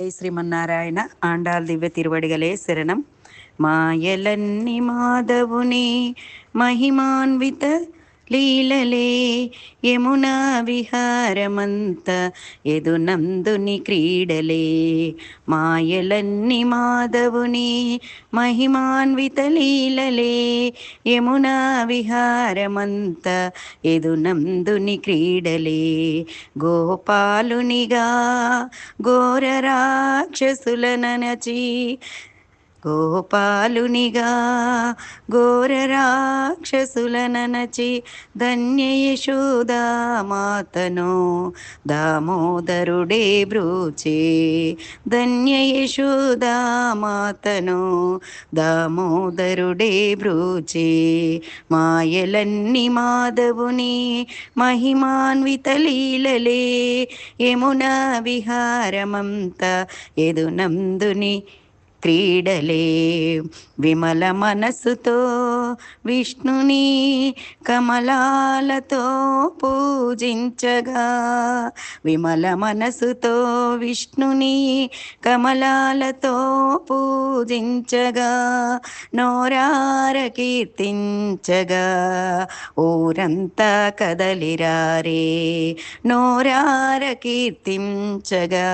జై శ్రీమన్నారాయణ ఆండాల్ దివ్య తిరువడిగలే శరణం మాయలన్ని మాధవుని మహిమాన్విత లీలలే యమునా విహారమంత ఎదునందుని క్రీడలే. మాయలన్ని మాధవుని మహిమాన్విత లీలలే యమునా విహారమంత ఎదునందుని క్రీడలే. గోపాలునిగా ఘోర రాక్షసులనచి గోపాలునిగా ఘోర రాక్షసులనచి ధన్య యశోదా మాతను దామోదరుడే బ్రూచే. ధన్య యశోదా మాతను దామోదరుడే బ్రూచే. మాయలన్ని మాధవుని మహిమాన్విత లీలలే యమునా విహారమంత ఎదునందుని క్రీడలే. విమల మనసుతో విష్ణుని కమలాలతో పూజించగా. విమల మనసుతో విష్ణుని కమలాలతో పూజించగా నోరార కీర్తించగా ఊరంతా కదలిరారే. నోరార కీర్తించగా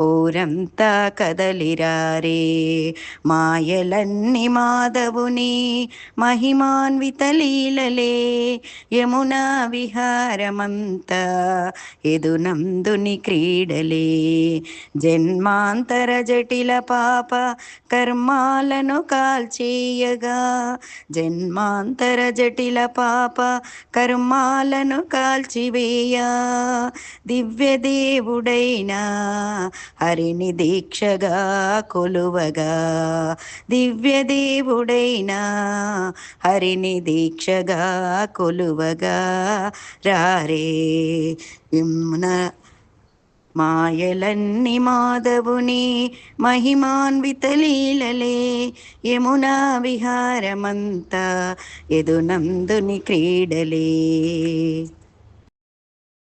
ఊరంతా కదలిరారే. మాయలన్ని మాధవుని మహిమాన్విత లీలలే యమునా విహారమంత ఎదునందుని క్రీడలే. జన్మాంతర జటిల పాప కర్మాలను కాల్చేయగా. జన్మాంతర జటిల పాప కర్మాలను కాల్చివేయా. దివ్య దేవుడైనా హరిని దీక్షగా కొలువగా. దివ్య దేవుడైనా హరిని దీక్షగా కొలువగా. రారే విమ్న మాయలన్ని మాధవుని మహిమాన్విత లీలలే. యమునా విహారమంతా ఎదునందుని క్రీడలే.